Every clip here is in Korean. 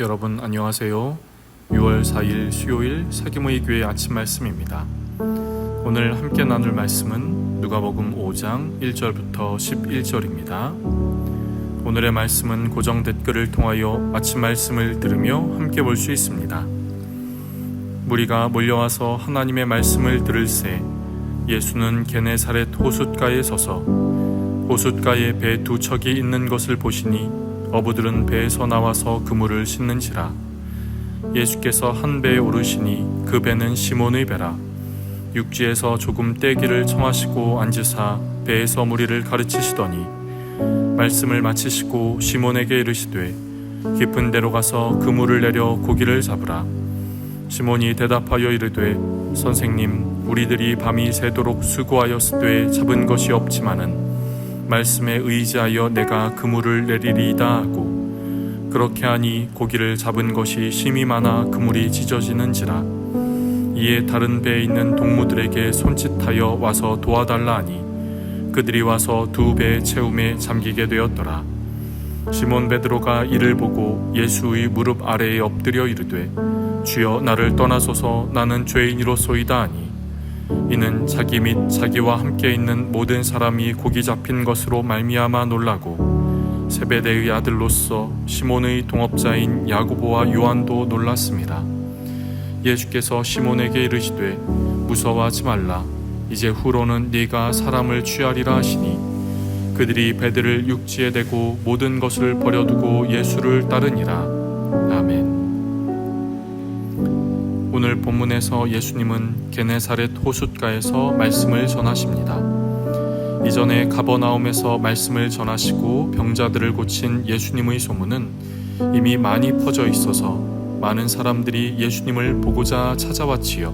여러분 안녕하세요. 6월 4일 수요일 사기모의 교회 아침 말씀입니다. 오늘 함께 나눌 말씀은 누가복음 5장 1절부터 11절입니다. 오늘의 말씀은 고정 댓글을 통하여 아침 말씀을 들으며 함께 볼 수 있습니다. 무리가 몰려와서 하나님의 말씀을 들을새 예수는 게네사렛 호숫가에 서서 호숫가에 배 두 척이 있는 것을 보시니 어부들은 배에서 나와서 그물을 싣는지라. 예수께서 한 배에 오르시니 그 배는 시몬의 배라. 육지에서 조금 떼기를 청하시고 앉으사 배에서 무리를 가르치시더니 말씀을 마치시고 시몬에게 이르시되 깊은 데로 가서 그물을 내려 고기를 잡으라. 시몬이 대답하여 이르되 선생님 우리들이 밤이 새도록 수고하였으되 잡은 것이 없지만은 말씀에 의지하여 내가 그물을 내리리이다 하고 그렇게 하니 고기를 잡은 것이 심이 많아 그물이 찢어지는지라. 이에 다른 배에 있는 동무들에게 손짓하여 와서 도와달라 하니 그들이 와서 두 배의 채움에 잠기게 되었더라. 시몬 베드로가 이를 보고 예수의 무릎 아래에 엎드려 이르되 주여 나를 떠나소서. 나는 죄인이로소이다 하니 이는 자기 및 자기와 함께 있는 모든 사람이 고기 잡힌 것으로 말미암아 놀라고 세베대의 아들로서 시몬의 동업자인 야고보와 요한도 놀랐습니다. 예수께서 시몬에게 이르시되 무서워하지 말라 이제 후로는 네가 사람을 취하리라 하시니 그들이 배들을 육지에 대고 모든 것을 버려두고 예수를 따르니라 오늘 본문에서 예수님은 게네사렛 호숫가에서 말씀을 전하십니다. 이전에 가버나움에서 말씀을 전하시고 병자들을 고친 예수님의 소문은 이미 많이 퍼져 있어서 많은 사람들이 예수님을 보고자 찾아왔지요.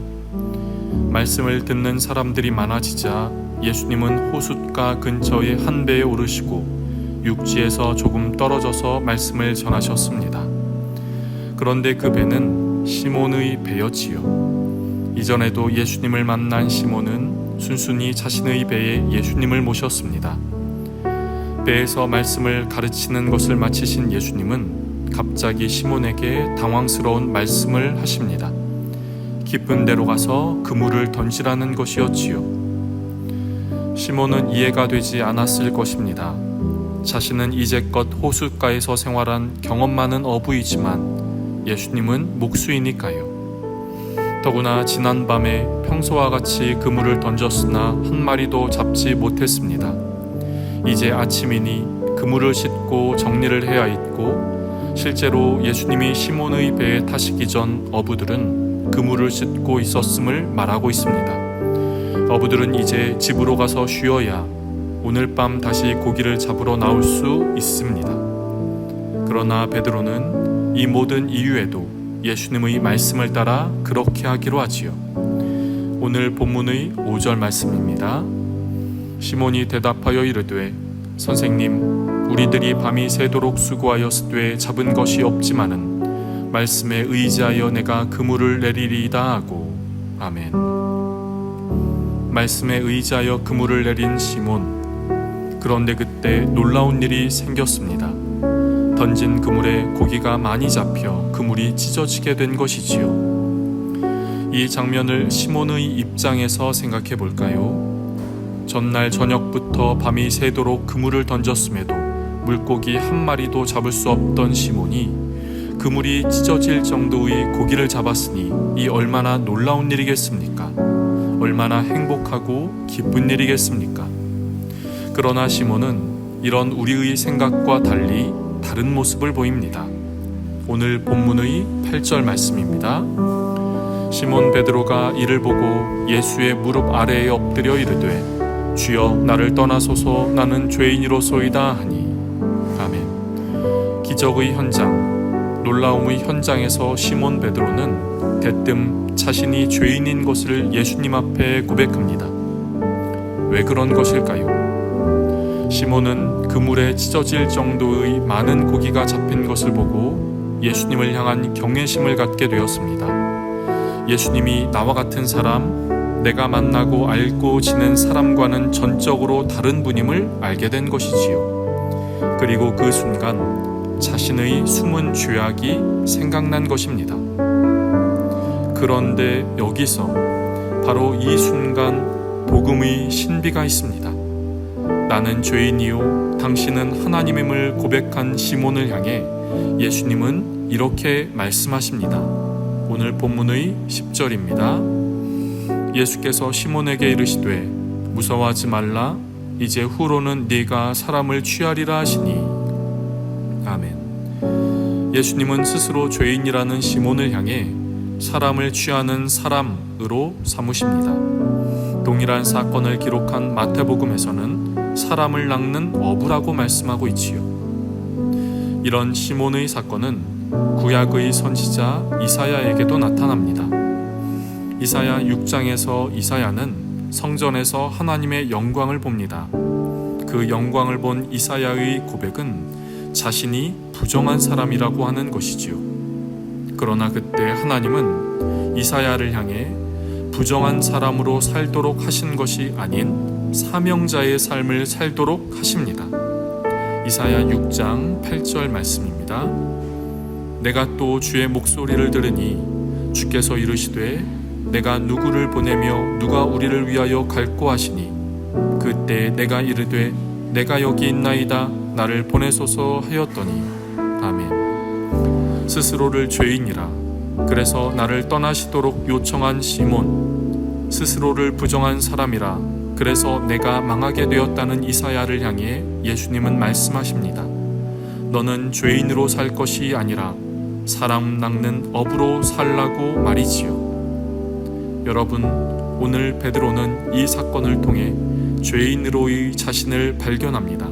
말씀을 듣는 사람들이 많아지자 예수님은 호숫가 근처의 한 배에 오르시고 육지에서 조금 떨어져서 말씀을 전하셨습니다. 그런데 그 배는 시몬의 배였지요. 이전에도 예수님을 만난 시몬은 순순히 자신의 배에 예수님을 모셨습니다. 배에서 말씀을 가르치는 것을 마치신 예수님은 갑자기 시몬에게 당황스러운 말씀을 하십니다. 깊은 데로 가서 그물을 던지라는 것이었지요. 시몬은 이해가 되지 않았을 것입니다. 자신은 이제껏 호숫가에서 생활한 경험 많은 어부이지만 예수님은 목수이니까요. 더구나 지난 밤에 평소와 같이 그물을 던졌으나 한 마리도 잡지 못했습니다. 이제 아침이니 그물을 싣고 정리를 해야 있고 실제로 예수님이 시몬의 배에 타시기 전 어부들은 그물을 싣고 있었음을 말하고 있습니다. 어부들은 이제 집으로 가서 쉬어야 오늘 밤 다시 고기를 잡으러 나올 수 있습니다. 그러나 베드로는 이 모든 이유에도 예수님의 말씀을 따라 그렇게 하기로 하지요. 오늘 본문의 5절 말씀입니다. 시몬이 대답하여 이르되 선생님 우리들이 밤이 새도록 수고하였으되 잡은 것이 없지만은 말씀에 의지하여 내가 그물을 내리리이다 하고 아멘. 말씀에 의지하여 그물을 내린 시몬 그런데 그때 놀라운 일이 생겼습니다. 던진 그물에 고기가 많이 잡혀 그물이 찢어지게 된 것이지요. 이 장면을 시몬의 입장에서 생각해 볼까요? 전날 저녁부터 밤이 새도록 그물을 던졌음에도 물고기 한 마리도 잡을 수 없던 시몬이 그물이 찢어질 정도의 고기를 잡았으니 이 얼마나 놀라운 일이겠습니까? 얼마나 행복하고 기쁜 일이겠습니까? 그러나 시몬은 이런 우리의 생각과 달리 다른 모습을 보입니다. 오늘 본문의 8절 말씀입니다. 시몬 베드로가 이를 보고 예수의 무릎 아래에 엎드려 이르되 주여 나를 떠나소서 나는 죄인이로소이다 하니 아멘. 기적의 현장, 놀라움의 현장에서 시몬 베드로는 대뜸 자신이 죄인인 것을 예수님 앞에 고백합니다. 왜 그런 것일까요? 시몬은 그물에 찢어질 정도의 많은 고기가 잡힌 것을 보고 예수님을 향한 경외심을 갖게 되었습니다. 예수님이 나와 같은 사람, 내가 만나고 알고 지낸 사람과는 전적으로 다른 분임을 알게 된 것이지요. 그리고 그 순간 자신의 숨은 죄악이 생각난 것입니다. 그런데 여기서 바로 이 순간 복음의 신비가 있습니다. 나는 죄인이요 당신은 하나님임을 고백한 시몬을 향해 예수님은 이렇게 말씀하십니다. 오늘 본문의 10절입니다. 예수께서 시몬에게 이르시되 무서워하지 말라 이제 후로는 네가 사람을 취하리라 하시니 아멘. 예수님은 스스로 죄인이라는 시몬을 향해 사람을 취하는 사람으로 삼으십니다. 동일한 사건을 기록한 마태복음에서는 사람을 낚는 어부라고 말씀하고 있지요. 이런 시몬의 사건은 구약의 선지자 이사야에게도 나타납니다. 이사야 6장에서 이사야는 성전에서 하나님의 영광을 봅니다. 그 영광을 본 이사야의 고백은 자신이 부정한 사람이라고 하는 것이지요. 그러나 그때 하나님은 이사야를 향해 부정한 사람으로 살도록 하신 것이 아닌 사명자의 삶을 살도록 하십니다. 이사야 6장 8절 말씀입니다. 내가 또 주의 목소리를 들으니 주께서 이르시되 내가 누구를 보내며 누가 우리를 위하여 갈고 하시니 그때 내가 이르되 내가 여기 있나이다 나를 보내소서 하였더니 아멘 스스로를 죄인이라 그래서 나를 떠나시도록 요청한 시몬 스스로를 부정한 사람이라 그래서 내가 망하게 되었다는 이사야를 향해 예수님은 말씀하십니다. 너는 죄인으로 살 것이 아니라 사람 낚는 업으로 살라고 말이지요. 여러분, 오늘 베드로는 이 사건을 통해 죄인으로의 자신을 발견합니다.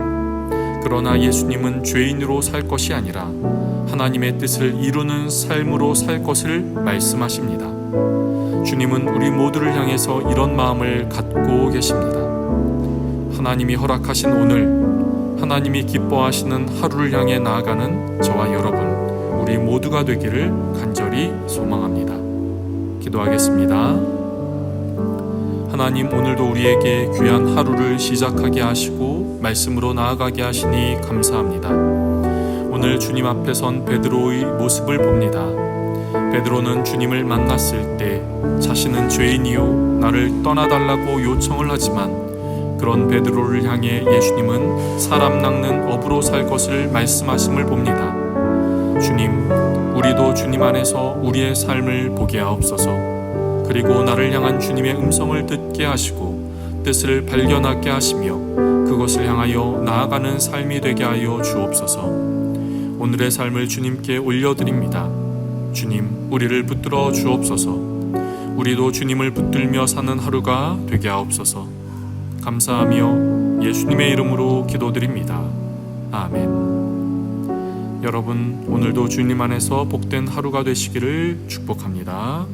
그러나 예수님은 죄인으로 살 것이 아니라 하나님의 뜻을 이루는 삶으로 살 것을 말씀하십니다. 주님은 우리 모두를 향해서 이런 마음을 갖고 계십니다. 하나님이 허락하신 오늘, 하나님이 기뻐하시는 하루를 향해 나아가는 저와 여러분, 우리 모두가 되기를 간절히 소망합니다. 기도하겠습니다. 하나님 오늘도 우리에게 귀한 하루를 시작하게 하시고 말씀으로 나아가게 하시니 감사합니다. 오늘 주님 앞에 선 베드로의 모습을 봅니다. 베드로는 주님을 만났을 때 자신은 죄인이요 나를 떠나달라고 요청을 하지만 그런 베드로를 향해 예수님은 사람 낚는 업으로 살 것을 말씀하심을 봅니다. 주님, 우리도 주님 안에서 우리의 삶을 보게 하옵소서. 그리고 나를 향한 주님의 음성을 듣게 하시고 뜻을 발견하게 하시며 그것을 향하여 나아가는 삶이 되게 하여 주옵소서. 오늘의 삶을 주님께 올려드립니다. 주님, 우리를 붙들어 주옵소서. 우리도 주님을 붙들며 사는 하루가 되게 하옵소서. 감사하며 예수님의 이름으로 기도드립니다. 아멘. 여러분, 오늘도 주님 안에서 복된 하루가 되시기를 축복합니다.